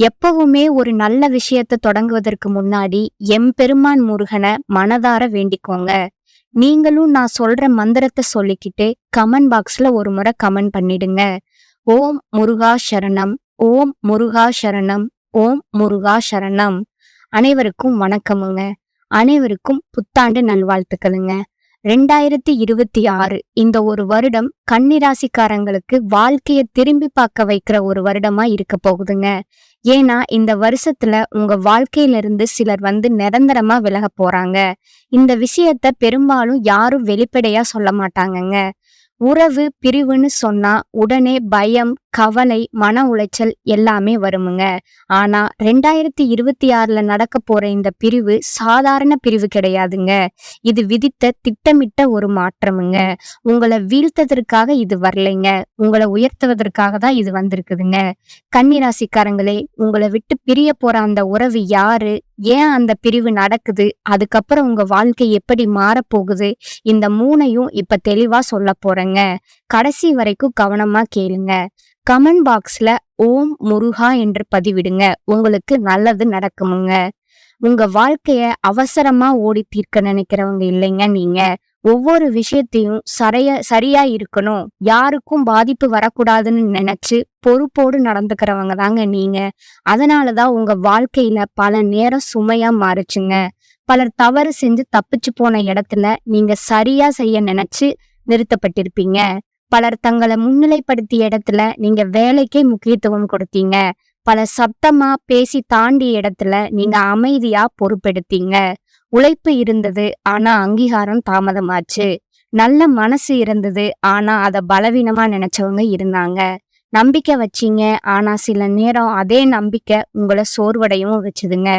எப்பவுமே ஒரு நல்ல விஷயத்தை தொடங்குவதற்கு முன்னாடி எம்பெருமான் முருகனை மனதார வேண்டிக்கோங்க. நீங்களும் நான் சொல்ற மந்திரத்தை சொல்லிக்கிட்டு கமெண்ட் பாக்ஸ்ல ஒரு முறை கமெண்ட் பண்ணிடுங்க. ஓம் முருகா சரணம் ஓம் முருகா சரணம் ஓம் முருகா சரணம். அனைவருக்கும் வணக்கமுங்க. அனைவருக்கும் புத்தாண்டு நல்வாழ்த்துக்களுங்க. ரெண்டாயிரத்தி இருபத்தி ஆறு இந்த ஒரு வருடம் கன்னிராசிக்காரங்களுக்கு வாழ்க்கையை திரும்பி பார்க்க வைக்கிற ஒரு வருடமா இருக்க போகுதுங்க. ஏன்னா இந்த வருஷத்துல உங்க வாழ்க்கையில இருந்து சிலர் வந்து நிரந்தரமா விலக போறாங்க. இந்த விஷயத்த பெரும்பாலும் யாரும் வெளிப்படையா சொல்ல மாட்டாங்கங்க. உறவு பிரிவுன்னு சொன்னா உடனே பயம் கவலை மன உளைச்சல் எல்லாமே வருமுங்க. ஆனா ரெண்டாயிரத்தி இருபத்தி ஆறுல நடக்க போற இந்த பிரிவு சாதாரண பிரிவு கிடையாதுங்க. இது விதித்த திட்டமிட்ட ஒரு மாற்றமுங்க. உங்களை வீழ்த்ததற்காக இது வரலைங்க. உங்களை உயர்த்துவதற்காக தான் இது வந்திருக்குதுங்க. கன்னிராசிக்காரங்களே உங்களை விட்டு பிரிய போற அந்த உறவு யாரு? ஏன் அந்த பிரிவு நடக்குது? அதுக்கப்புறம் உங்க வாழ்க்கை எப்படி மாறப்போகுது இந்த மூணையும் இப்ப தெளிவா சொல்ல போறேங்க. கடைசி வரைக்கும் கவனமா கேளுங்க. கமெண்ட் பாக்ஸ்ல ஓம் முருகா என்று பதிவிடுங்க. உங்களுக்கு நல்லது நடக்குமுங்க. உங்க வாழ்க்கைய அவசரமா ஓடி தீர்க்க நினைக்கிறவங்க இல்லைங்க நீங்க. ஒவ்வொரு விஷயத்தையும் சரிய சரியா இருக்கணும். யாருக்கும் பாதிப்பு வரக்கூடாதுன்னு நினைச்சு பொறுப்போடு நடந்துக்கிறவங்க தாங்க நீங்க. அதனாலதான் உங்க வாழ்க்கையில பல நேரம் சுமையா மாறுச்சுங்க. பலர் தவறு செஞ்சு தப்பிச்சு போன இடத்துல நீங்க சரியா செய்ய நினைச்சு நிறுத்தப்பட்டிருப்பீங்க. பலர் தங்களை முன்னிலைப்படுத்திய இடத்துல நீங்க வேலைக்கே முக்கியத்துவம் கொடுத்தீங்க. பல சத்தமா பேசி தாண்டிய இடத்துல நீங்க அமைதியா பொறுப்பெடுத்தீங்க. உழைப்பு இருந்தது ஆனா அங்கீகாரம் தாமதமாச்சு. நல்ல மனசு இருந்தது ஆனா அதை பலவீனமா நினைச்சவங்க இருந்தாங்க. நம்பிக்கை வச்சீங்க ஆனா சில நேரம் அதே நம்பிக்கை உங்களை சோர்வடையவும் வச்சுதுங்க.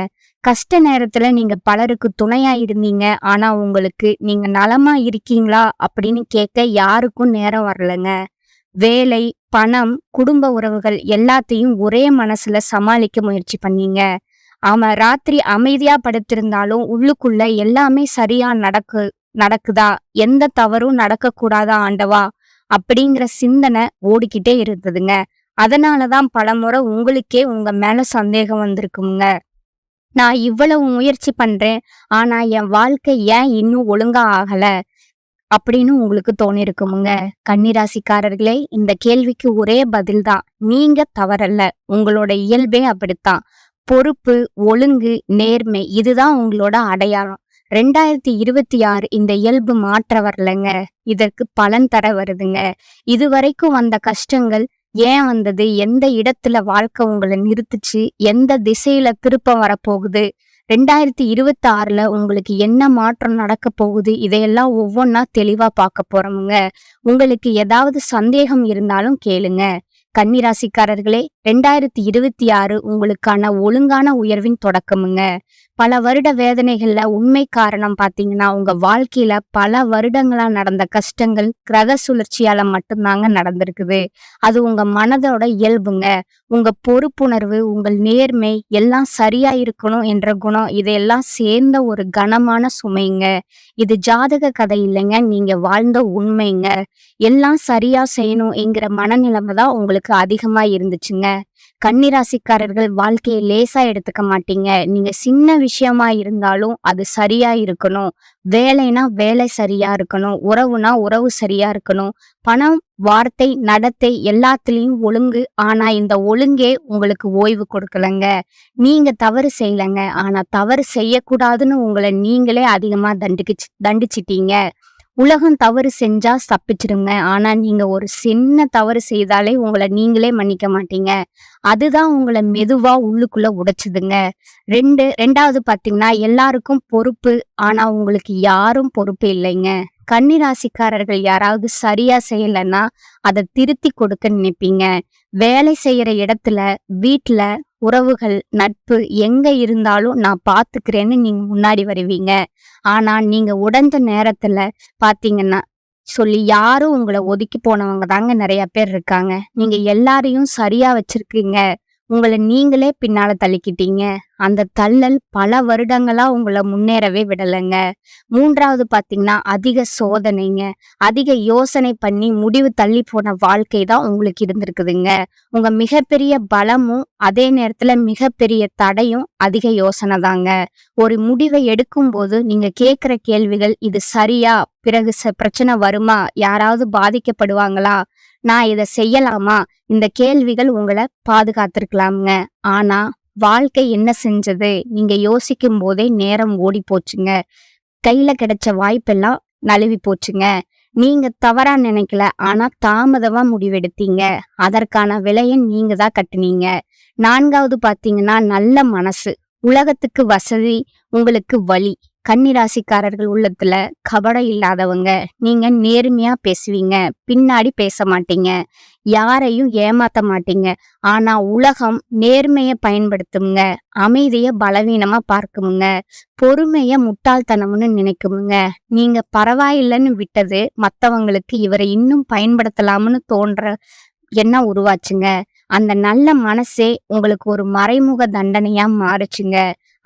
கஷ்ட நேரத்துல நீங்க பலருக்கு துணையா இருந்தீங்க. ஆனா உங்களுக்கு நீங்க நலமா இருக்கீங்களா? அப்படின்னு கேட்க யாருக்கும் நேரம் வரலங்க. வேலை பணம் குடும்ப உறவுகள் எல்லாத்தையும் ஒரே மனசுல சமாளிக்க முயற்சி பண்ணீங்க. அவன் ராத்திரி அமைதியா படுத்திருந்தாலும் உள்ளுக்குள்ள எல்லாமே சரியா நடக்கு நடக்குதா? எந்த தவறும் நடக்க கூடாதா ஆண்டவா? அப்படிங்கிற சிந்தனை ஓடிக்கிட்டே இருந்ததுங்க. அதனாலதான் பலமுறை உங்களுக்கே உங்க மேல சந்தேகம் வந்திருக்குங்க. நான் இவ்வளவு முயற்சி பண்றேன் ஆனா என் வாழ்க்கை ஏன் இன்னும் ஒழுங்கா ஆகல? அப்படின்னு உங்களுக்கு தோணிருக்குமுங்க. கன்னிராசிக்காரர்களே இந்த கேள்விக்கு ஒரே பதில்தான். நீங்க தவறல்ல. உங்களோட இயல்பே அப்படித்தான். பொறுப்பு ஒழுங்கு நேர்மை இதுதான் உங்களோட அடையாளம். ரெண்டாயிரத்தி இருபத்தி ஆறு இந்த இயல்பு மாற்ற வரலங்க. இதற்கு பலன் தர வருதுங்க. இதுவரைக்கும் வந்த கஷ்டங்கள் ஏன் வந்தது? எந்த இடத்துல வாழ்க்கை உங்களை நிறுத்துச்சு? எந்த திசையில திருப்பம் வரப்போகுது? ரெண்டாயிரத்தி இருபத்தி ஆறுல உங்களுக்கு என்ன மாற்றம் நடக்க போகுது? இதையெல்லாம் ஒவ்வொன்றா தெளிவா பார்க்க போறோமுங்க. உங்களுக்கு ஏதாவது சந்தேகம் இருந்தாலும் கேளுங்க. கன்னிராசிக்காரர்களே ரெண்டாயிரத்தி இருபத்தி ஆறு உங்களுக்கான ஒழுங்கான உயர்வின் தொடக்கமுங்க. பல வருட வேதனைகள்ல உண்மை காரணம் பாத்தீங்கன்னா உங்க வாழ்க்கையில பல வருடங்களா நடந்த கஷ்டங்கள் கிரக சுழற்சியால மட்டும்தாங்க நடந்திருக்குது. அது உங்க மனதோட இயல்புங்க. உங்க பொறுப்புணர்வு உங்கள் நேர்மை எல்லாம் சரியா இருக்கணும் என்ற குணம் இதையெல்லாம் சேர்ந்த ஒரு கனமான சுமைங்க. இது ஜாதக கதை இல்லைங்க. நீங்க வாழ்ந்த உண்மைங்க. எல்லாம் சரியா செய்யணும் என்கிற மனநிலைமை தான் உங்களுக்கு அதிகமா இருந்துச்சுங்க. கன்னிராசிக்காரர்கள் வாழ்க்கையை லேசா எடுத்துக்க மாட்டீங்க. நீங்க சின்ன விஷயமா இருந்தாலும் அது சரியா இருக்கணும். வேலைனா வேலை சரியா இருக்கணும். உறவுனா உறவு சரியா இருக்கணும். பணம் வார்த்தை நடத்தை எல்லாத்துலயும் ஒழுங்கு. ஆனா இந்த ஒழுங்கே உங்களுக்கு ஓய்வு கொடுக்கலங்க. நீங்க தவறு செய்யலங்க. ஆனா தவறு செய்யக்கூடாதுன்னு உங்களை நீங்களே அதிகமா தண்டிக்கு தண்டிச்சிட்டீங்க. உலகம் தவறு செஞ்சா தப்பிச்சிருங்க. ஆனா நீங்க ஒரு சின்ன தவறு செய்தாலே உங்களை நீங்களே மன்னிக்க மாட்டீங்க. அதுதான் உங்களை மெதுவா உள்ளுக்குள்ள உடைச்சுதுங்க. ரெண்டு ரெண்டாவது பாத்தீங்கன்னா எல்லாருக்கும் பொறுப்பு ஆனா உங்களுக்கு யாரும் பொறுப்பு இல்லைங்க. கன்னிராசிக்காரர்கள் யாராவது சரியா செய்யலைன்னா அதை திருத்தி கொடுக்க நினைப்பீங்க. வேலை செய்யற இடத்துல வீட்டுல உறவுகள் நட்பு எங்க இருந்தாலும் நான் பாத்துக்கிறேன்னு நீங்க முன்னாடி வருவீங்க. ஆனா நீங்க உடஞ்ச நேரத்துல பாத்தீங்கன்னா சொல்லி யாரும் உங்களை ஒதுக்கி போனவங்க தாங்க நிறைய பேர் இருக்காங்க. நீங்க எல்லாரையும் சரியா வச்சிருக்கீங்க. உங்களை நீங்களே பின்னால தள்ளிக்கிட்டீங்க. அந்த தள்ளல் பல வருடங்களா உங்களை முன்னேறவே விடலைங்க. மூன்றாவது பாத்தீங்கன்னா அதிக சோதனைங்க. அதிக யோசனை பண்ணி முடிவு தள்ளி போன வாழ்க்கை தான் உங்களுக்கு இருந்திருக்குதுங்க. உங்க மிகப்பெரிய பலமும் அதே நேரத்துல மிகப்பெரிய தடையும் அதிக யோசனை தாங்க. ஒரு முடிவை எடுக்கும் போது நீங்க கேக்குற கேள்விகள் இது சரியா? பிறகு ச- பிரச்சனை வருமா? யாராவது பாதிக்கப்படுவாங்களா? நான் இதை செய்யலாமா? இந்த கேள்விகள் உங்களை பாதுகாத்திருக்கலாமுங்க. ஆனா வாழ்க்கை என்ன செஞ்சது? நீங்க யோசிக்கும் போதே நேரம் ஓடி போச்சுங்க. கையில கிடைச்ச வாய்ப்பெல்லாம் நழுவி போச்சுங்க. நீங்க தவறா நினைக்கல ஆனா தாமதமா முடிவெடுத்தீங்க. அதற்கான விலையை நீங்க தான் கட்டுனீங்க. நான்காவது பாத்தீங்கன்னா நல்ல மனசு. உலகத்துக்கு வசதி உங்களுக்கு வழி கன்னிராசிக்காரர்கள் உள்ளத்துல கபடம் இல்லாதவங்க நீங்க நேர்மையா பேசுவீங்க பின்னாடி பேச மாட்டீங்க யாரையும் ஏமாத்த மாட்டீங்க. ஆனா உலகம் நேர்மைய பயன்படுத்துங்க அமைதிய பலவீனமா பார்க்குமுங்க பொறுமைய முட்டாள்தனம்னு நினைக்குமுங்க. நீங்க பரவாயில்லைன்னு விட்டது மத்தவங்களுக்கு இவரை இன்னும் பயன்படுத்தலாம்னு தோன்ற எண்ணம் உருவாச்சுங்க. அந்த நல்ல மனசே உங்களுக்கு ஒரு மறைமுக தண்டனையா மாறுச்சுங்க.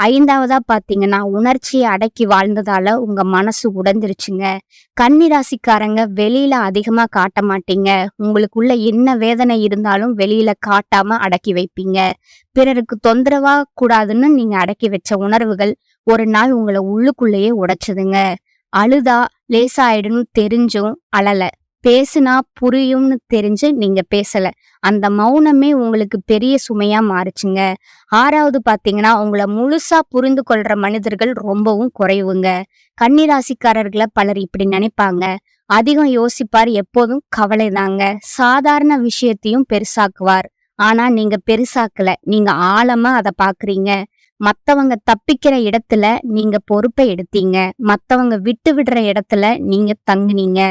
ஐந்தாவதா பாத்தீங்கன்னா உணர்ச்சியை அடக்கி வாழ்ந்ததால உங்க மனசு உடைஞ்சிருச்சுங்க. கன்னிராசிக்காரங்க வெளியில அதிகமா காட்ட மாட்டீங்க. உங்களுக்குள்ள என்ன வேதனை இருந்தாலும் வெளியில காட்டாம அடக்கி வைப்பீங்க. பிறருக்கு தொந்தரவா கூடாதுன்னு நீங்க அடக்கி வச்ச உணர்வுகள் ஒரு நாள் உங்களை உள்ளுக்குள்ளேயே உடைச்சதுங்க. அழுதா லேசாயிடும்னு தெரிஞ்சும் அழல. பேசுனா புரியும்னு தெரிஞ்சு நீங்க பேசல. அந்த மௌனமே உங்களுக்கு பெரிய சுமையா மாறுச்சுங்க. ஆறாவது பாத்தீங்கன்னா உங்களை முழுசா புரிந்து கொள்ற மனிதர்கள் ரொம்பவும் குறைவுங்க. கன்னிராசிக்காரர்களை பலர் இப்படி நினைப்பாங்க. அதிகம் யோசிப்பார் எப்போதும் கவலைதாங்க. சாதாரண விஷயத்தையும் பெருசாக்குவார். ஆனா நீங்க பெருசாக்கல. நீங்க ஆழமா அதை பாக்குறீங்க. மத்தவங்க தப்பிக்கிற இடத்துல நீங்க பொறுப்பை எடுத்தீங்க. மத்தவங்க விட்டு விடுற இடத்துல நீங்க தங்குனீங்க.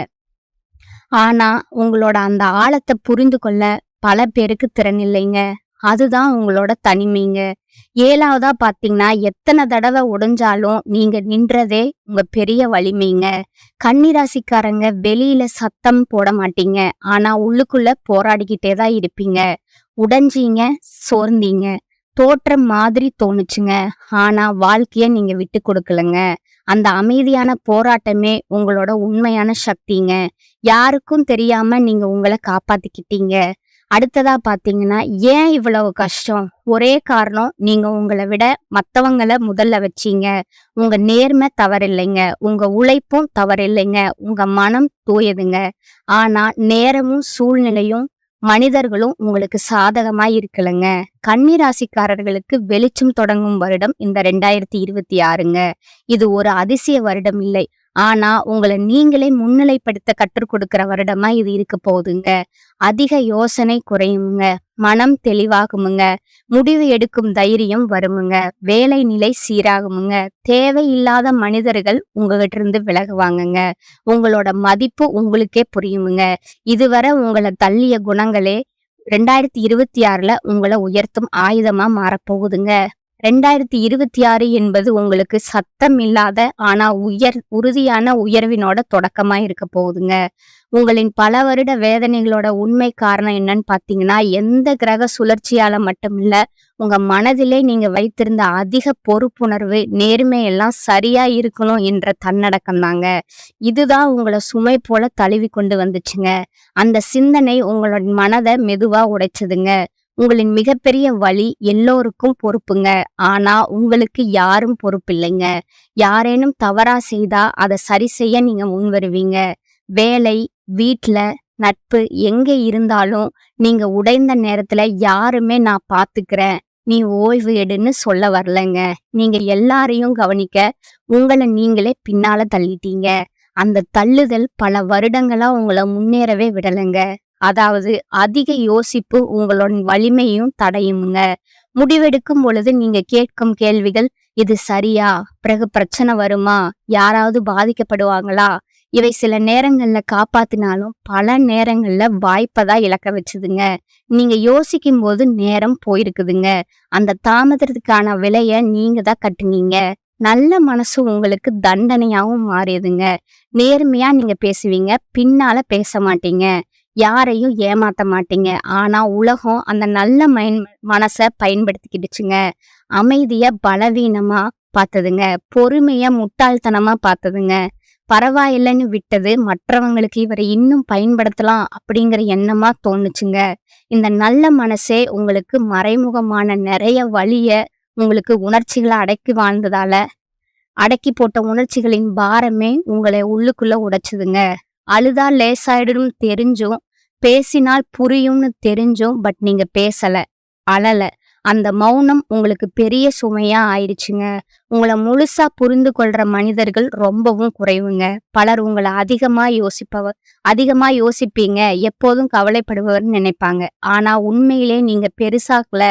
ஆனா உங்களோட அந்த ஆழத்தை புரிந்து கொள்ள பல பேருக்கு திறன் இல்லைங்க. அதுதான் உங்களோட தனிமைங்க. ஏழாவதா பாத்தீங்கன்னா எத்தனை தடவை உடைஞ்சாலும் நீங்க நின்றதே உங்க பெரிய வலிமைங்க. கன்னிராசிக்காரங்க வெளியில சத்தம் போட மாட்டீங்க. ஆனா உள்ளுக்குள்ள போராடிக்கிட்டே தான் இருப்பீங்க. உடைஞ்சீங்க சோர்ந்தீங்க. தோற்றம் மாதிரி தோணுச்சுங்க. ஆனா வாழ்க்கைய நீங்க விட்டு கொடுக்கலங்க. அந்த அமைதியான போராட்டமே உங்களோட உண்மையான சக்திங்க. யாருக்கும் தெரியாம நீங்க உங்களை காப்பாத்திக்கிட்டீங்க. அடுத்ததா பாத்தீங்கன்னா ஏன் இவ்வளவு கஷ்டம்? ஒரே காரணம் நீங்க உங்களை விட மத்தவங்களை முதல்ல வச்சீங்க. உங்க நேர்மை தவறில்லைங்க. உங்க உழைப்பும் தவறில்லைங்க. உங்க மனம் தூயதுங்க. ஆனா நேரமும் சூழ்நிலையும் மனிதர்களும் உங்களுக்கு சாதகமா இருக்கலைங்க. கன்னிராசிக்காரர்களுக்கு வெளிச்சம் தொடங்கும் வருடம் இந்த ரெண்டாயிரத்தி இருபத்தி ஆறுங்க. இது ஒரு அதிசய வருடம் இல்லை. ஆனா உங்களை நீங்களே முன்னிலைப்படுத்த கற்றுக் கொடுக்கிற வருடமா இது இருக்க போகுதுங்க. அதிக யோசனை குறையுங்க. மனம் தெளிவாகுமுங்க. முடிவு எடுக்கும் தைரியம் வருமுங்க. வேலை நிலை சீராகுமுங்க. தேவையில்லாத மனிதர்கள் உங்ககிட்ட இருந்து விலகுவாங்கங்க. உங்களோட மதிப்பு உங்களுக்கே புரியுமுங்க. இதுவரை உங்களை தள்ளிய குணங்களே ரெண்டாயிரத்தி இருபத்தி ஆறுல உங்களை உயர்த்தும் ஆயுதமா மாறப்போகுதுங்க. ரெண்டாயிரத்தி இருபத்தி ஆறு என்பது உங்களுக்கு சத்தம் இல்லாத ஆனா உயர் உறுதியான உயர்வினோட தொடக்கமா இருக்க போகுதுங்க. உங்களின் பல வருட வேதனைகளோட உண்மை காரணம் என்னன்னு பாத்தீங்கன்னா எந்த கிரக சுழற்சியால மட்டும் இல்ல உங்க மனதிலே நீங்க வைத்திருந்த அதிக பொறுப்புணர்வு நேர்மை எல்லாம் சரியா இருக்கணும் என்ற தன்னடக்கம் தாங்க. இதுதான் உங்களை சுமை போல தழுவி கொண்டு வந்துச்சுங்க. அந்த சிந்தனை உங்களோட மனதை மெதுவா உடைச்சதுங்க. உங்களின் மிகப்பெரிய வழி எல்லோருக்கும் பொறுப்புங்க. ஆனா உங்களுக்கு யாரும் பொறுப்பில்லைங்க. யாரேனும் தவறா செய்தா அதை சரி செய்ய நீங்க முன் வருவீங்க வேலை வீட்டில் நட்பு எங்க இருந்தாலும் நீங்க உடைந்த நேரத்துல யாருமே நான் பாத்துக்கிறேன். நீ ஓய்வு எடுன்னு சொல்ல வரலங்க. நீங்க எல்லாரையும் கவனிக்க உங்களை நீங்களே பின்னால தள்ளிட்டீங்க. அந்த தள்ளுதல் பல வருடங்களா உங்களை முன்னேறவே விடலைங்க. அதாவது அதிக யோசிப்பு உங்களோட வலிமையும் தடையுமுங்க முடிவெடுக்கும் பொழுது நீங்க கேட்கும் கேள்விகள் இது சரியா? பிறகு பிரச்சனை வருமா? யாராவது பாதிக்கப்படுவாங்களா? இவை சில நேரங்கள்ல காப்பாத்தினாலும் பல நேரங்கள்ல வாய்ப்பதான் இழக்க வச்சுதுங்க. நீங்க யோசிக்கும் போது நேரம் போயிருக்குதுங்க. அந்த தாமதத்துக்கான விலைய நீங்க தான் கட்டுனீங்க. நல்ல மனசு உங்களுக்கு தண்டனையாவும் மாறியதுங்க நேர்மையா நீங்க பேசுவீங்க பின்னால பேச மாட்டீங்க. யாரையும் ஏமாத்த மாட்டீங்க. ஆனா உலகம் அந்த நல்ல மைன் மனசை பயன்படுத்திக்கிடுச்சுங்க. அமைதிய பலவீனமா பார்த்ததுங்க. பொறுமைய முட்டாள்தனமா பார்த்ததுங்க. பரவாயில்லைன்னு விட்டது மற்றவங்களுக்கு இவரை இன்னும் பயன்படுத்தலாம் அப்படிங்கிற எண்ணமா தோணுச்சுங்க. இந்த நல்ல மனசே உங்களுக்கு மறைமுகமான நிறைய வழிய உங்களுக்கு உணர்ச்சிகளை அடக்கி வாழ்ந்ததால அடக்கி போட்ட உணர்ச்சிகளின் பாரமே உங்களை உள்ளுக்குள்ள உடைச்சுதுங்க. அழுதா லேசாயிடும் தெரிஞ்சும் பேசினால் புரியும்னு தெரிஞ்சும் பட் நீங்க பேசல அழல. அந்த மௌனம் உங்களுக்கு பெரிய சுமையா ஆயிடுச்சுங்க. உங்களை முழுசா புரிந்து கொள்ற மனிதர்கள் ரொம்பவும் குறைவுங்க. பலர் உங்களை அதிகமா யோசிப்பவர் அதிகமா யோசிப்பீங்க எப்போதும் கவலைப்படுபவர்னு நினைப்பாங்க. ஆனா உண்மையிலே நீங்க பெருசாக்கல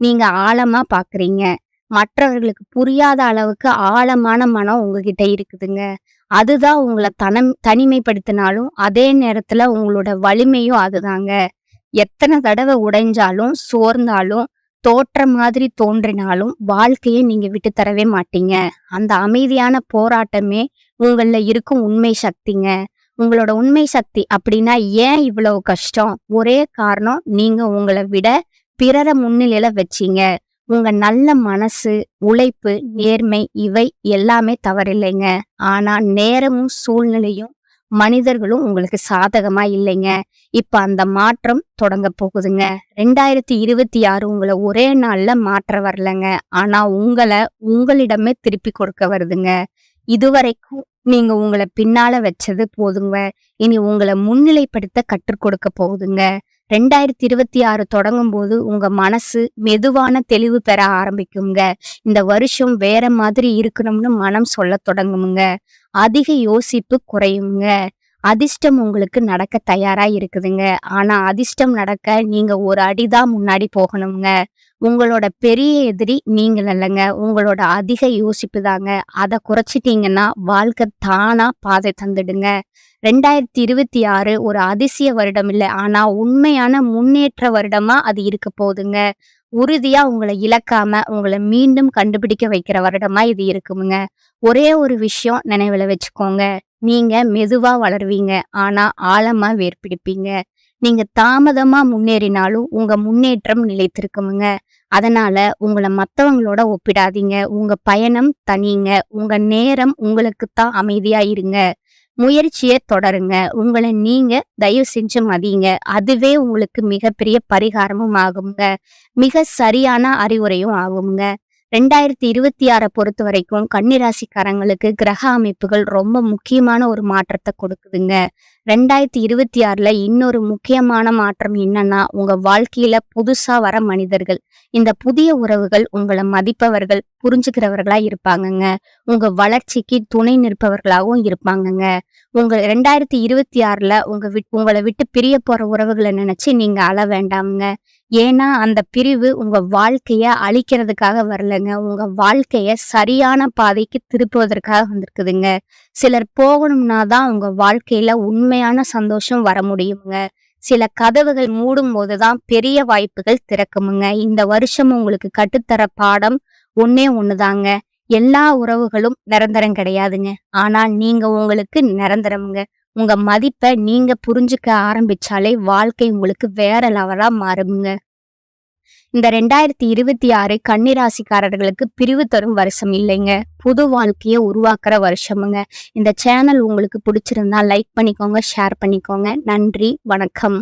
நீங்க ஆழமா பாக்குறீங்க. மற்றவர்களுக்கு புரியாத அளவுக்கு ஆழமான மனம் உங்ககிட்ட இருக்குதுங்க. அதுதான் உங்களை தனம் தனிமைப்படுத்தினாலும் அதே நேரத்துல உங்களோட வலிமையும் அதுதாங்க. எத்தனை தடவை உடைஞ்சாலும் சோர்ந்தாலும் தோற்ற மாதிரி தோன்றினாலும் வாழ்க்கையை நீங்க விட்டு தரவே மாட்டீங்க. அந்த அமைதியான போராட்டமே உங்கள இருக்கும் உண்மை சக்திங்க. உங்களோட உண்மை சக்தி அப்படின்னா ஏன் இவ்வளவு கஷ்டம்? ஒரே காரணம் நீங்க உங்களை விட பிறரை முன்னிலையில வச்சீங்க. உங்க நல்ல மனசு உழைப்பு நேர்மை இவை எல்லாமே தவறில்லைங்க. ஆனா நேரமும் சூழ்நிலையும் மனிதர்களும் உங்களுக்கு சாதகமா இல்லைங்க. இப்ப அந்த மாற்றம் தொடங்க போகுதுங்க. ரெண்டாயிரத்தி இருபத்தி ஆறு உங்களை ஒரே நாள்ல மாற்ற வரலங்க. ஆனா உங்களை உங்களிடமே திருப்பி கொடுக்க வருதுங்க. இதுவரைக்கும் நீங்க உங்களை பின்னால வச்சது போதுங்க. இனி உங்களை முன்னிலைப்படுத்த கற்றுக் கொடுக்க போகுதுங்க. ரெண்டாயிரத்தி இருபத்தி ஆறு தொடங்கும் போது உங்க மனசு மெதுவான தெளிவு பெற ஆரம்பிக்குங்க. இந்த வருஷம் வேற மாதிரி இருக்கணும்னு மனம் சொல்ல தொடங்குமுங்க. அதிக யோசிப்பு குறையுங்க. அதிர்ஷ்டம் உங்களுக்கு நடக்க தயாரா இருக்குதுங்க. ஆனா அதிர்ஷ்டம் நடக்க நீங்க ஒரு அடிதான் முன்னாடி போகணுங்க. உங்களோட பெரிய எதிரி நீங்கள் இல்லைங்க உங்களோட அதிக யோசிப்பு தாங்க. அதை குறைச்சிட்டீங்கன்னா வாழ்க்கை தானா பாதை தந்துடுங்க. ரெண்டாயிரத்தி இருபத்தி ஆறு ஒரு அதிசய வருடம் இல்லை. ஆனா உண்மையான முன்னேற்ற வருடமா அது இருக்க போகுதுங்க உறுதியா உங்களை இழக்காம உங்களை மீண்டும் கண்டுபிடிக்க வைக்கிற வருடமா இது இருக்குமுங்க. ஒரே ஒரு விஷயம் நினைவுல வச்சுக்கோங்க. நீங்க மெதுவா வளருவீங்க. ஆனா ஆழமா வேர் பிடிப்பீங்க நீங்க தாமதமா முன்னேறினாலும் உங்க முன்னேற்றம் நிலைத்திருக்குமுங்க. அதனால உங்களை மற்றவங்களோட ஒப்பிடாதீங்க. உங்க பயணம் தனிங்க. உங்க நேரம் உங்களுக்கு தான் அமைதியா இருங்க. முயற்சியை தொடருங்க. உங்களை நீங்க தயவு செஞ்சு மதியுங்க அதுவே உங்களுக்கு மிகப்பெரிய பரிகாரமும் ஆகுங்க. மிக சரியான அறிவுரையும் ஆகுங்க. ரெண்டாயிரத்தி இருபத்தி ஆறை பொறுத்த வரைக்கும் கன்னிராசிக்காரங்களுக்கு கிரக அமைப்புகள் ரொம்ப முக்கியமான ஒரு மாற்றத்தை கொடுக்குதுங்க. ரெண்டாயிரத்தி இருபத்தி ஆறுல இன்னொரு முக்கியமான மாற்றம் என்னன்னா உங்க வாழ்க்கையில புதுசா வர மனிதர்கள். இந்த புதிய உறவுகள் உங்களை மதிப்பவர்கள் புரிஞ்சுக்கிறவர்களா இருப்பாங்கங்க. உங்க வளர்ச்சிக்கு துணை நிற்பவர்களாகவும் இருப்பாங்கங்க. உங்க ரெண்டாயிரத்தி இருபத்தி ஆறுல உங்க விட் உங்களை விட்டு பிரிய போற உறவுகளை நினைச்சு நீங்க அழ வேண்டாமுங்க. ஏன்னா அந்த பிரிவு உங்க வாழ்க்கைய அழிக்கிறதுக்காக வரலங்க. உங்க வாழ்க்கைய சரியான பாதைக்கு திருப்புவதற்காக வந்திருக்குதுங்க. சிலர் போகணும்னா தான் உங்க வாழ்க்கையில உண்மையான சந்தோஷம் வர முடியுங்க சில கதவுகள் மூடும் போதுதான் பெரிய வாய்ப்புகள் திறக்குமுங்க. இந்த வருஷம் உங்களுக்கு கட்டுத்தர பாடம் ஒன்னே ஒண்ணுதாங்க. எல்லா உறவுகளும் நிரந்தரம் கிடையாதுங்க. ஆனா நீங்க உங்களுக்கு நிரந்தரமுங்க. உங்க மதிப்பை நீங்க புரிஞ்சுக்க ஆரம்பிச்சாலே வாழ்க்கை உங்களுக்கு வேற லெவலா மாறுங்க இந்த ரெண்டாயிரத்தி இருபத்தி ஆறு கன்னிராசிக்காரர்களுக்கு பிரிவு தரும் வருஷம் இல்லைங்க. புது வாழ்க்கையை உருவாக்குற வருஷமுங்க. இந்த சேனல் உங்களுக்கு பிடிச்சிருந்தா லைக் பண்ணிக்கோங்க ஷேர் பண்ணிக்கோங்க. நன்றி வணக்கம்.